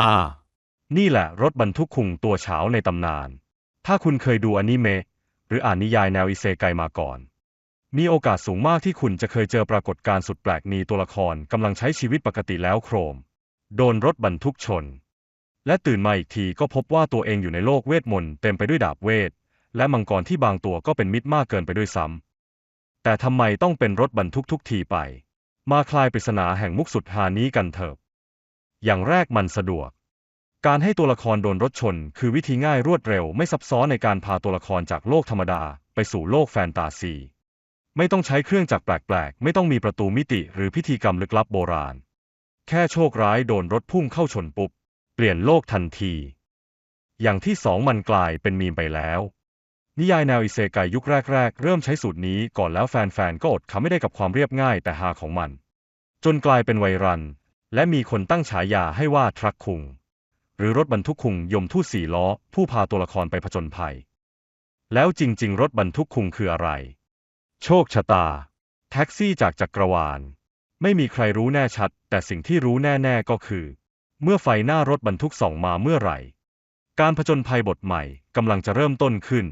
อ่า นี่แหละรถบรรทุกคุงตัวเฉาในตำนาน ถ้าคุณเคยดูอนิเมะหรืออ่านนิยายแนวอิเซไกมาก่อน มีโอกาสสูงมากที่คุณจะเคยเจอปรากฏการณ์สุดแปลกมีตัวละครกำลังใช้ชีวิตปกติแล้วโครม โดนรถบรรทุกชน และตื่นมาอีกทีก็พบว่าตัวเองอยู่ในโลกเวทมนต์เต็มไปด้วยดาบเวท และมังกรที่บางตัวก็เป็นมิตรมากเกินไปด้วยซ้ำแต่ทำไมต้องเป็นรถบรรทุกทุกทีไป มาคลายปริศนาแห่งมุกสุดฮานี้กันเถอะ อย่างแรกมันสะดวก การให้ตัวละครโดนรถชน คือวิธีง่ายรวดเร็วไม่ซับซ้อนในการพาตัวละครจากโลกธรรมดา ไปสู่โลกแฟนตาซี ไม่ต้องใช้เครื่องจักรแปลกๆ ไม่ต้องมีประตูมิติหรือพิธีกรรมลึกลับโบราณ แค่โชคร้ายโดนรถพุ่งเข้าชนปุ๊บ เปลี่ยนโลกทันที อย่างที่สองมันกลายเป็นมีมไปแล้วนิยายแนวอิเซไกยุคแรก ๆ เริ่มใช้สูตรนี้ก่อนแล้วแฟนๆ ก็อดคำไม่ได้กับความเรียบง่ายแต่ฮาของมัน จนกลายเป็นไวรัล และมีคนตั้งฉายาให้ว่าทรัคคุง หรือรถบรรทุกคุงยมทูตสี่ล้อ ผู้พาตัวละครไปผจญภัย แล้วจริง ๆ รถบรรทุกคุงคืออะไร โชคชะตา แท็กซี่จากจักรวาล ไม่มีใครรู้แน่ชัด แต่สิ่งที่รู้แน่ ๆ ก็คือ เมื่อไฟหน้ารถบรรทุกส่องมาเมื่อไหร่ การผจญภัยบทใหม่กำลังจะเริ่มต้นขึ้น